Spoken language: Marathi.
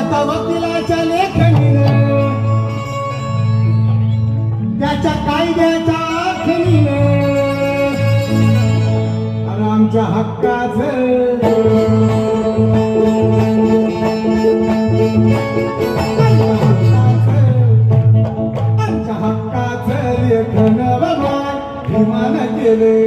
त्याचा वकिलाच्या लेखणीनं. त्याच्या कायद्याच्या आखणीनं. आणि आमच्या हक्काचं. हक्काचं. लेखन बाबा भीमान केले.